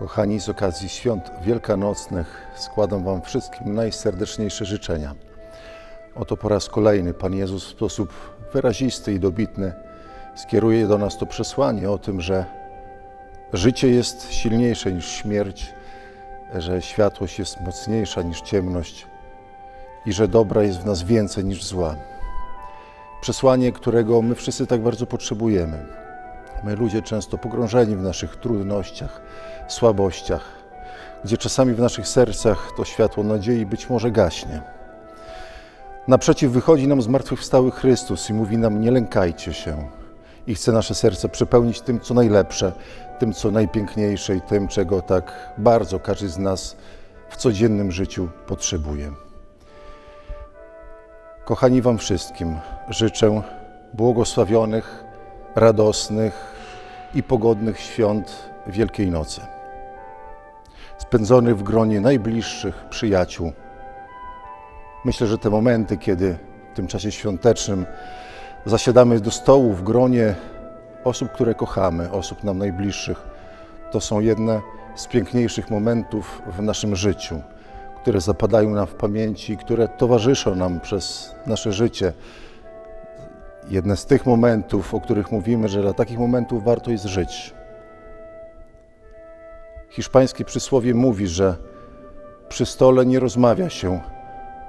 Kochani, z okazji świąt wielkanocnych składam Wam wszystkim najserdeczniejsze życzenia. Oto po raz kolejny Pan Jezus w sposób wyrazisty i dobitny skieruje do nas to przesłanie o tym, że życie jest silniejsze niż śmierć, że światłość jest mocniejsza niż ciemność i że dobra jest w nas więcej niż zła. Przesłanie, którego my wszyscy tak bardzo potrzebujemy. My ludzie często pogrążeni w naszych trudnościach, słabościach, gdzie czasami w naszych sercach to światło nadziei być może gaśnie. Naprzeciw wychodzi nam zmartwychwstały Chrystus i mówi nam: Nie lękajcie się. I chce nasze serce przepełnić tym, co najlepsze, tym, co najpiękniejsze i tym, czego tak bardzo każdy z nas w codziennym życiu potrzebuje. Kochani Wam wszystkim, życzę błogosławionych, radosnych i pogodnych świąt Wielkiej Nocy, spędzonych w gronie najbliższych przyjaciół. Myślę, że te momenty, kiedy w tym czasie świątecznym zasiadamy do stołu w gronie osób, które kochamy, osób nam najbliższych, to są jedne z piękniejszych momentów w naszym życiu, które zapadają nam w pamięci, które towarzyszą nam przez nasze życie. Jedne z tych momentów, o których mówimy, że dla takich momentów warto jest żyć. Hiszpańskie przysłowie mówi, że przy stole nie rozmawia się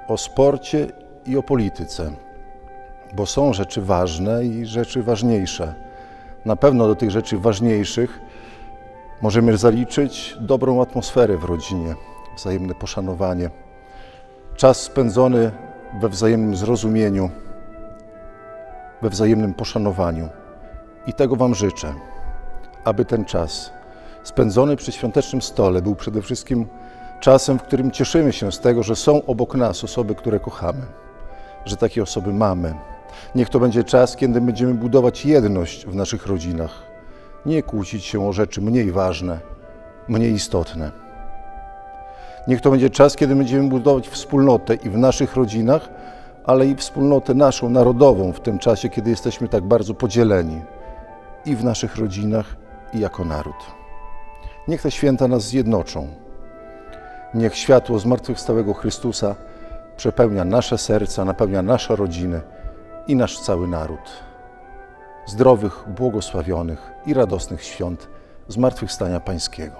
o sporcie i o polityce, bo są rzeczy ważne i rzeczy ważniejsze. Na pewno do tych rzeczy ważniejszych możemy zaliczyć dobrą atmosferę w rodzinie, wzajemne poszanowanie, czas spędzony we wzajemnym zrozumieniu, we wzajemnym poszanowaniu. I tego Wam życzę, aby ten czas spędzony przy świątecznym stole był przede wszystkim czasem, w którym cieszymy się z tego, że są obok nas osoby, które kochamy, że takie osoby mamy. Niech to będzie czas, kiedy będziemy budować jedność w naszych rodzinach, nie kłócić się o rzeczy mniej ważne, mniej istotne. Niech to będzie czas, kiedy będziemy budować wspólnotę i w naszych rodzinach, ale i wspólnotę naszą, narodową, w tym czasie, kiedy jesteśmy tak bardzo podzieleni i w naszych rodzinach, i jako naród. Niech te święta nas zjednoczą. Niech światło zmartwychwstałego Chrystusa przepełnia nasze serca, napełnia nasze rodziny i nasz cały naród. Zdrowych, błogosławionych i radosnych świąt Zmartwychwstania Pańskiego.